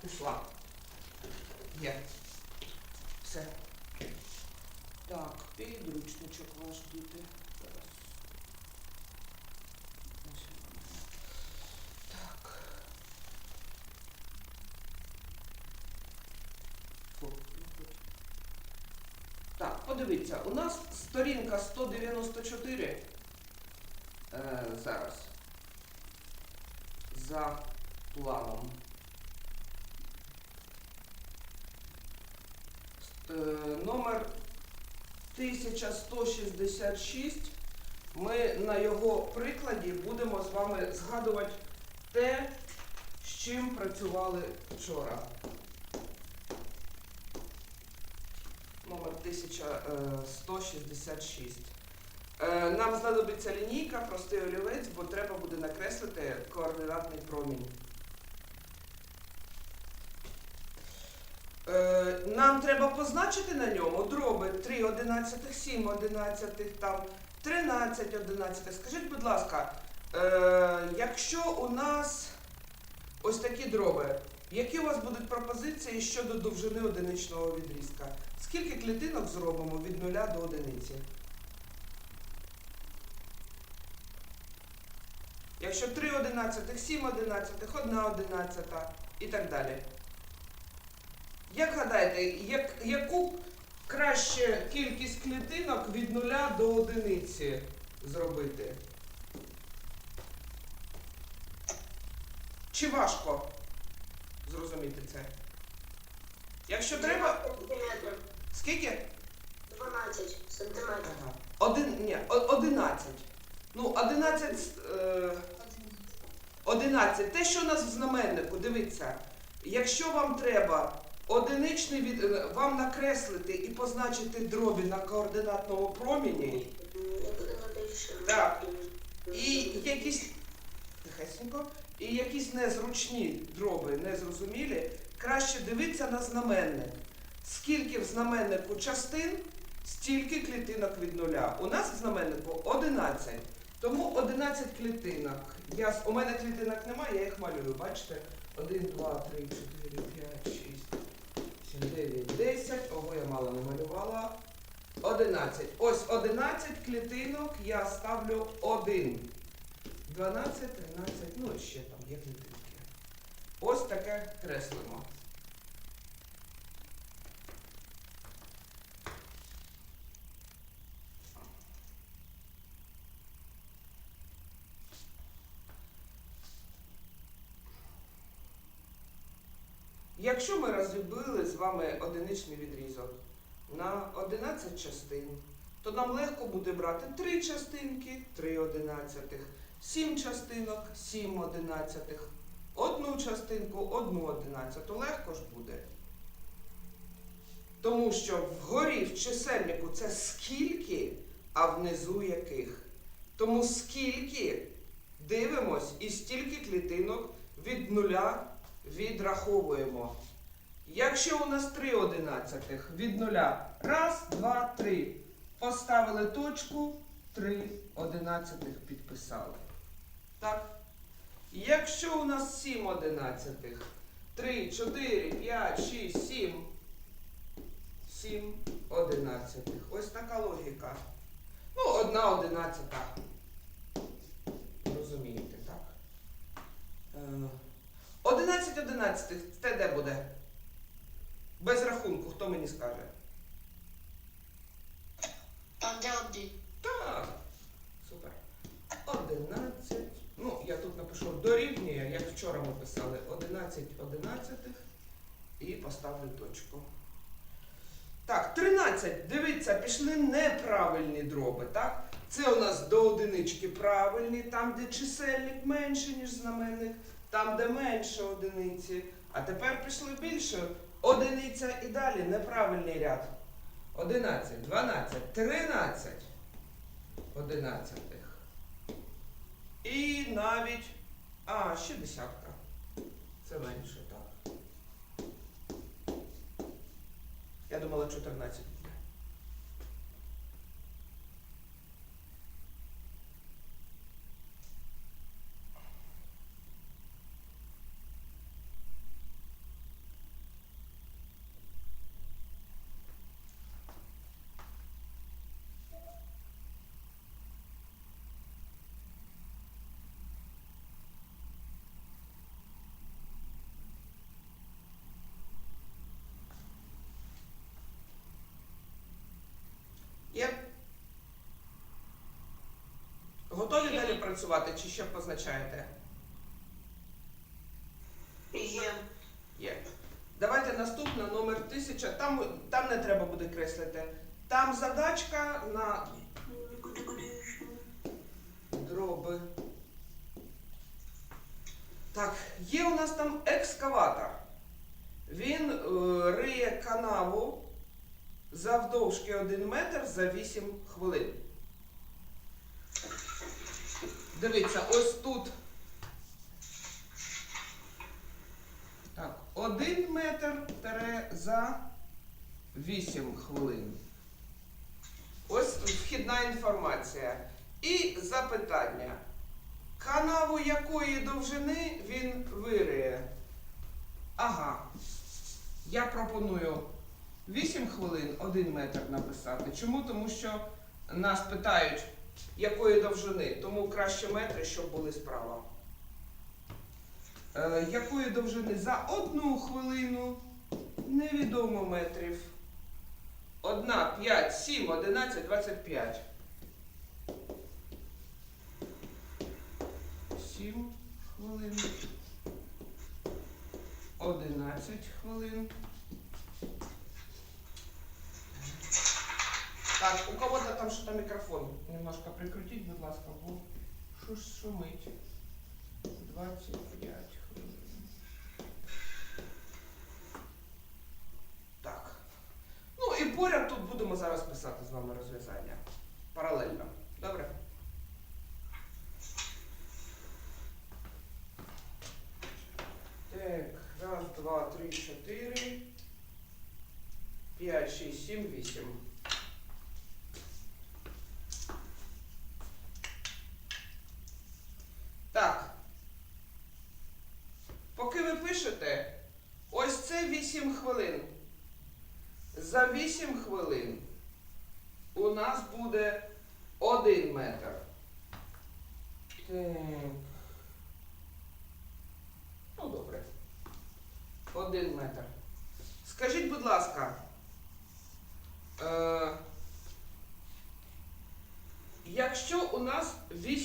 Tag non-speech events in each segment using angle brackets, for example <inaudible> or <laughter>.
Пішла. Є. Все. Так, підручничок ваш діти. Зараз. Так. Фу. Так, подивіться, у нас сторінка 194 е, зараз за планом. Е, номер 1166. Ми на його прикладі будемо з вами згадувати те, з чим працювали вчора. Номер 1166. Е, Нам знадобиться лінійка, простий олівець, бо треба буде накреслити координатний промінь. Нам треба позначити на ньому дроби 3 одинадцятих, 7 одинадцятих, там 13 одинадцятих. Скажіть, будь ласка, е, якщо у нас ось такі дроби, які у вас будуть пропозиції щодо довжини одиничного відрізка? Скільки клітинок зробимо від 0 до одиниці? Якщо 3 одинадцятих, 7 одинадцятих, 1 одинадцята і так далі. Як гадаєте, як, яку краще кількість клітинок від 0 до одиниці зробити? Чи важко зрозуміти це? Якщо треба. Скільки? 12 сантиметрів. Ага. Один, ні, 11. Ну, 11. Е, 11. Те, що у нас в знаменнику, дивіться. Якщо вам треба одиничний від е, вам накреслити і позначити дробі на координатному проміні. Так. і якісь тихесенько, і якісь незручні дроби, незрозумілі, краще дивитися на знаменник. Скільки в знаменнику частин, стільки клітинок від нуля. У нас в знаменнику 11. Тому 11 клітинок. Я, у мене клітинок немає, я їх малюю. Бачите? 1, 2, 3, 4, 5, 6, 7, 9, 10. Ого, я мало не малювала. 11. Ось 11 клітинок я ставлю 1. 12, 13, ну ще там є клітинки. Ось таке креслимо. Якщо ми розробили з вами одиничний відрізок на 11 частин, то нам легко буде брати 3 частинки, 3 одинадцятих, 7 частинок, 7 одинадцятих, одну частинку, одну одинадцяту. Легко ж буде. Тому що вгорі в чисельнику це скільки, а внизу яких. Тому скільки дивимось і стільки клітинок від нуля відраховуємо. Якщо у нас 3 одинадцятих від нуля, раз, два, три. Поставили точку, 3 одинадцятих підписали. Так. Якщо у нас 7 одинадцятих, 3, 4, 5, 6, 7. 7 одинадцятих. Ось така логіка. Ну, одна одинадцята. Розумієте, так? Е, 11 одинадцятих, це де буде? Без рахунку, хто мені скаже? Там де один. Так. Супер. 11. Ну, я тут напишу дорівнює, як вчора ми писали, 11 одинадцятих і поставлю точку. Так, 13. Дивіться, пішли неправильні дроби, так? Це у нас до одинички правильні, там, де чисельник менше, ніж знаменник, там, де менше одиниці. А тепер пішли більше. Одиниця і далі неправильний ряд. 11, 12, 13 одинадцятих. І навіть. А, ще десятка. Це менше, так. Я думала 14 буде. Працювати, чи ще позначаєте? Є. Є. Давайте наступна номер 1000. Там, там не треба буде креслити. Там задачка на дроби. Так, є у нас там екскаватор. Він е, риє канаву завдовжки 1 метр за 8 хвилин. Дивіться, ось тут. Так, 1 метр тере за 8 хвилин. Ось вхідна інформація. І запитання. Канаву якої довжини він вириє? Ага. Я пропоную 8 хвилин 1 метр написати. Чому? Тому що нас питають, якої довжини, тому краще метри, щоб були справа. Е, якої довжини за одну хвилину невідомо метрів. 1, 5, 7, 11, 25. 7 хвилин. 11 хвилин. Так, у кого-то там что-то микрофон. Немножко прикрутить, будь ласка, бо що ж шумить. 25 хвилин. Так. Ну і поряд тут будемо зараз писати з вами розв'язання. Паралельно. Добре? Так, раз, два, три, чотири. П'ять, шість, сім, вісім.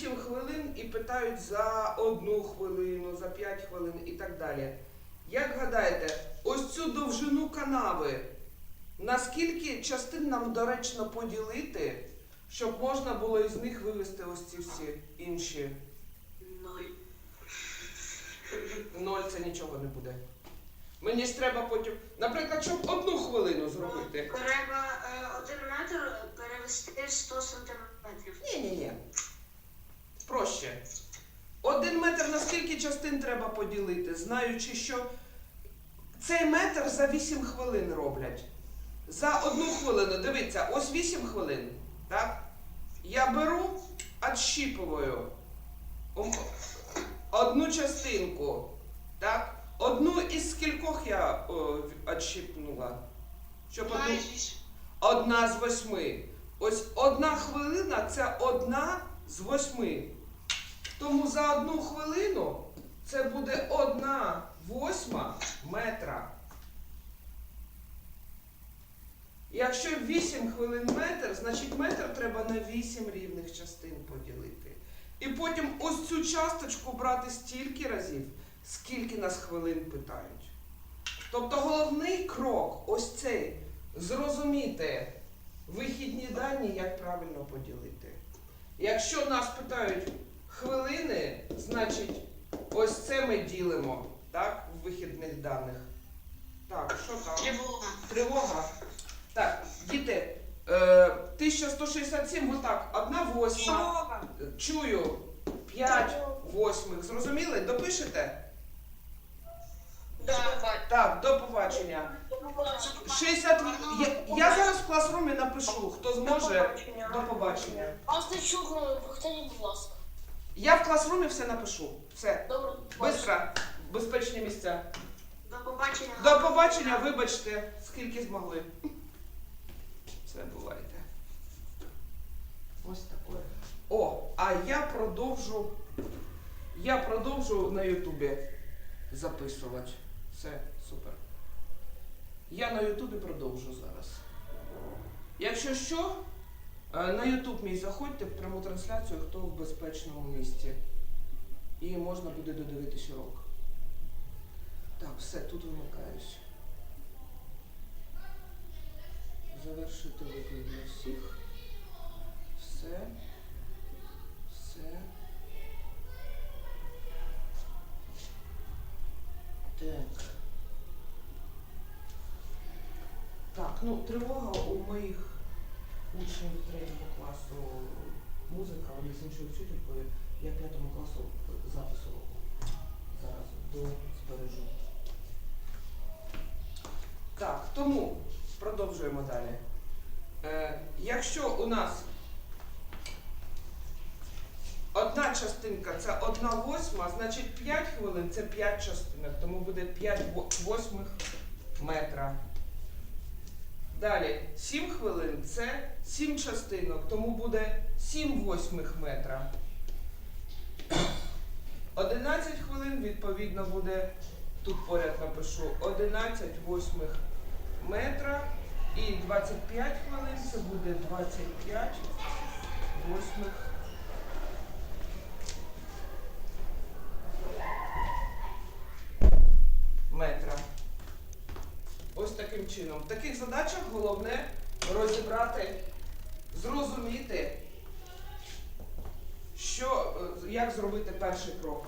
8 хвилин і питають за 1 хвилину, за 5 хвилин і так далі, як гадаєте, ось цю довжину канави, наскільки частин нам доречно поділити, щоб можна було із них вивести ось ці всі інші? Ноль. Ноль це нічого не буде. Мені ж треба потім, наприклад, щоб одну хвилину зробити. Треба е, один метр перевести 100 сантиметрів. Ні-ні-ні. Проще. Один метр на скільки частин треба поділити, знаючи, що цей метр за 8 хвилин роблять. За одну хвилину, дивіться, ось 8 хвилин. Так? Я беру, ом- одну частинку. Так? Одну із скількох я о, отщіпнула. Щоб одну... Одна з восьми. Ось одна хвилина це одна з восьми. Тому за одну хвилину це буде одна восьма метра. Якщо 8 хвилин метр, значить метр треба на 8 рівних частин поділити. І потім ось цю часточку брати стільки разів, скільки нас хвилин питають. Тобто головний крок ось цей зрозуміти вихідні дані, як правильно поділити. Якщо нас питають хвилини, значить ось це ми ділимо так, в вихідних даних. Так, що там? Тривога. Тривога. Так, діти, е, 1167, отак, одна восьма. Чую, 5 восьмих. Зрозуміли? Допишете? Да. Так, до побачення. 60... Я, я зараз в класрумі напишу, хто зможе. До побачення. А з чого повторіть, будь ласка. Я в класрумі все напишу. Все. Добре, Бистро. Безпечні місця. До побачення. До побачення, вибачте, скільки змогли. Все бувайте. Ось таке. О, а я продовжу. Я продовжу на Ютубі записувати. Все, супер. Я на Ютубі продовжу зараз. Якщо що, На YouTube мій заходьте в пряму трансляцію, хто в безпечному місці. І можна буде додивитись урок. Так, все, тут вимикаюсь. Завершити виклик для всіх. Все. Все. Так. Так, ну тривога у моїх учнів третього класу музика, вони з іншою вчителькою. Я п'ятому класу запис уроку. Зараз до збережу. Так, тому продовжуємо далі. Е, якщо у нас одна частинка це одна восьма, значить 5 хвилин це 5 частинок, тому буде 5 восьмих метра. Далі 7 хвилин це 7 частинок, тому буде 7 восьмих метра. 11 хвилин, відповідно, буде, тут поряд напишу, 11 восьмих метра. І 25 хвилин це буде 25 восьмих метра. Ось таким чином. В таких задачах головне розібрати, зрозуміти, що, е, як зробити перший крок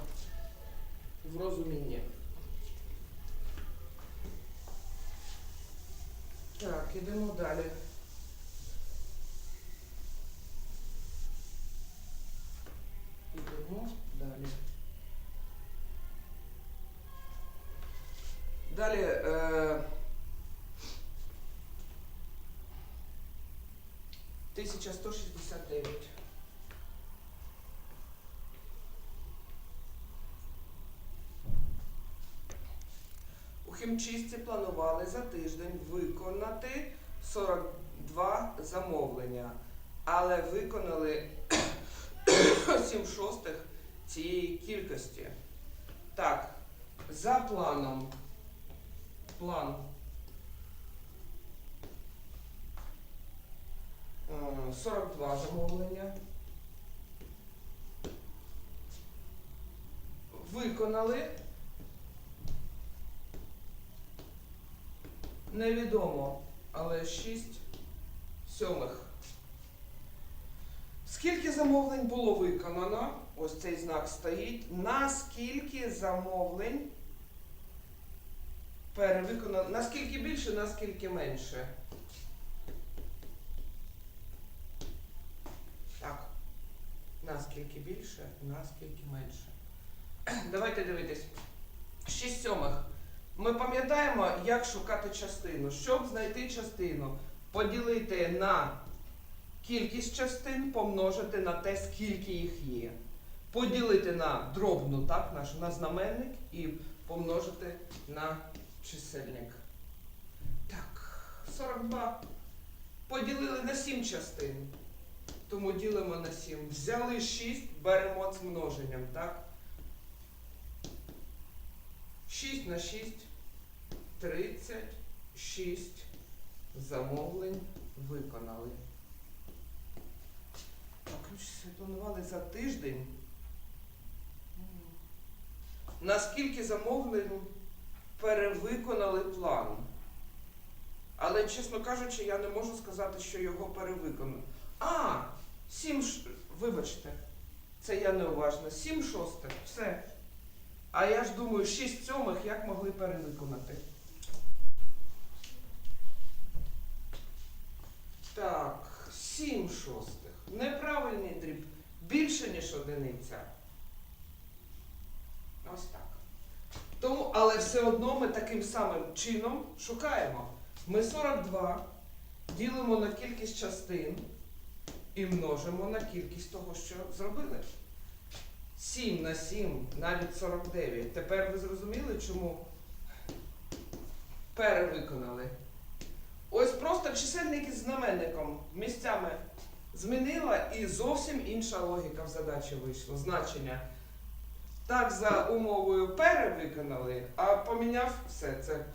в розумінні. Так, ідемо далі. Ідемо далі. Далі. Е, 1169. У хімчистці планували за тиждень виконати 42 замовлення, але виконали <coughs> 7 шостих цієї кількості. Так, за планом. План. Е, 42 замовлення. Виконали. Невідомо, але 6 сьомих. Скільки замовлень було виконано? Ось цей знак стоїть. Наскільки замовлень перевиконано? Наскільки більше, наскільки менше? Так. Наскільки більше, наскільки менше. <clears throat> Давайте дивитись. 6 сьомих. Ми пам'ятаємо, як шукати частину. Щоб знайти частину, поділити на кількість частин, помножити на те, скільки їх є. Поділити на дробну, так, наш, на знаменник і помножити на чисельник. Так, 42. Поділили на 7 частин. Тому ділимо на 7. Взяли 6, беремо з множенням, так? 6 на 6, 36 замовлень виконали. Так, ну планували за тиждень. Наскільки замовлень перевиконали план? Але, чесно кажучи, я не можу сказати, що його перевиконали. А, 7, ш- вибачте, це я неуважна. 7 шостих, все. А я ж думаю, 6 сьомих як могли перевиконати. Так, 7 шостих. Неправильний дріб. Більше, ніж одиниця. Ось так. Тому, але все одно ми таким самим чином шукаємо. Ми 42 ділимо на кількість частин і множимо на кількість того, що зробили. 7 на 7, навіть 49. Тепер ви зрозуміли, чому перевиконали. Ось просто чисельник із знаменником місцями змінила і зовсім інша логіка в задачі вийшла. Значення. Так за умовою перевиконали, а поміняв все це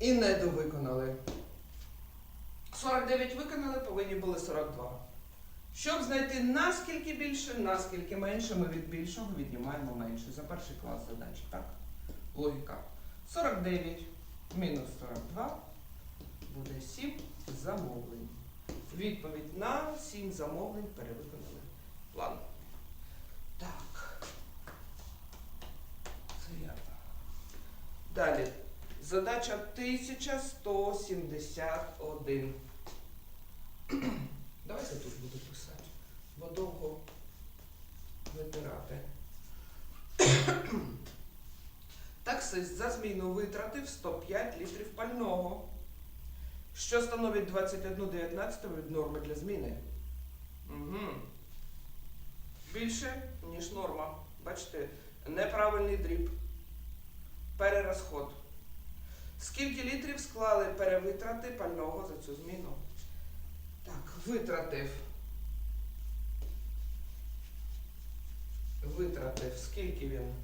і недовиконали. 49 виконали, повинні були 42. Щоб знайти наскільки більше, наскільки менше, ми від більшого віднімаємо менше. За перший клас задачі, так? Логіка. 49 мінус 42 буде 7 замовлень. Відповідь на 7 замовлень перевиконали план. Так. Це я. Далі. Задача 1171. Давайте Таксист за зміну витратив 105 літрів пального, що становить 21,19 від норми для зміни. Угу. Більше, ніж норма. Бачите, неправильний дріб. Перерозход. Скільки літрів склали перевитрати пального за цю зміну? Так, витратив. Витратив. Скільки він?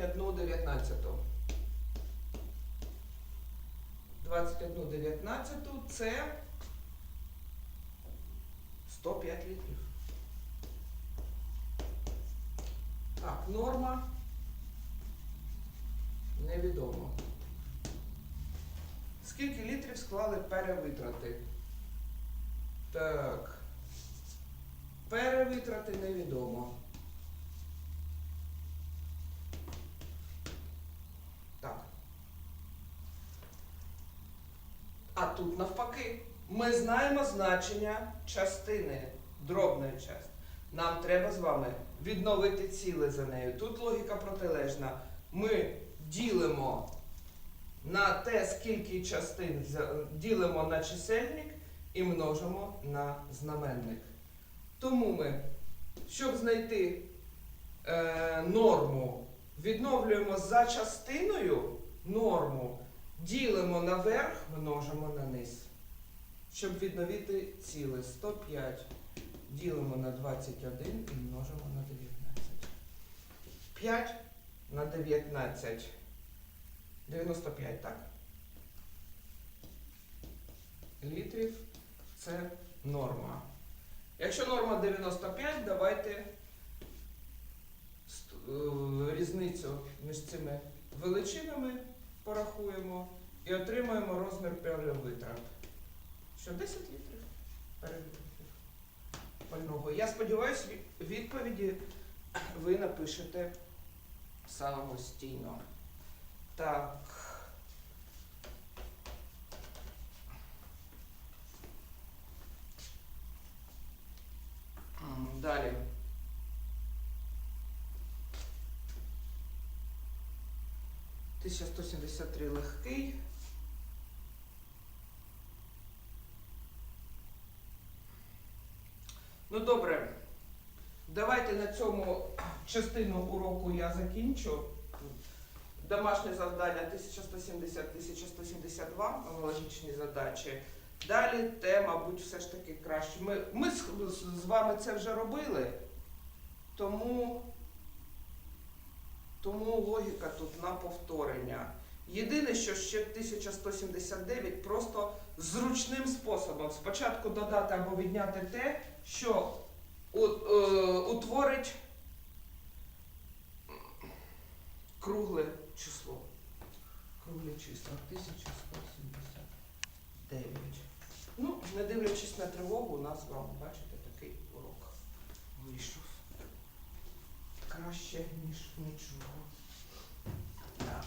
Е, 21 19. 21 19 це 105 літрів. Так, норма. Невідомо. Скільки літрів склали перевитрати? Так. Перевитрати невідомо. Так. А тут навпаки. Ми знаємо значення частини, дробної частини. Нам треба з вами відновити ціле за нею. Тут логіка протилежна. Ми ділимо на те, скільки частин ділимо на чисельник і множимо на знаменник. Тому ми, щоб знайти е, норму, відновлюємо за частиною норму, ділимо на верх, множимо на низ. Щоб відновити ціле 105 ділимо на 21 і множимо на 19. 5 на 19. 95, так? Літрів це норма. Якщо норма 95, давайте е, різницю між цими величинами порахуємо і отримаємо розмір перевитрат. Що 10 літрів перевитратів пального. Я сподіваюся, відповіді ви напишете самостійно. Так. 1173 легкий. Ну добре, давайте на цьому частину уроку я закінчу. Домашнє завдання 1170 1172, аналогічні задачі. Далі те, мабуть, все ж таки краще. Ми, Ми з вами це вже робили, тому тому логіка тут на повторення. Єдине, що ще 1179 просто зручним способом. Спочатку додати або відняти те, що е, утворить кругле число. Кругле число 1179. Ну, не дивлячись на тривогу, у нас з вами, бачите, такий урок вийшов краще, ніж нічого. Так.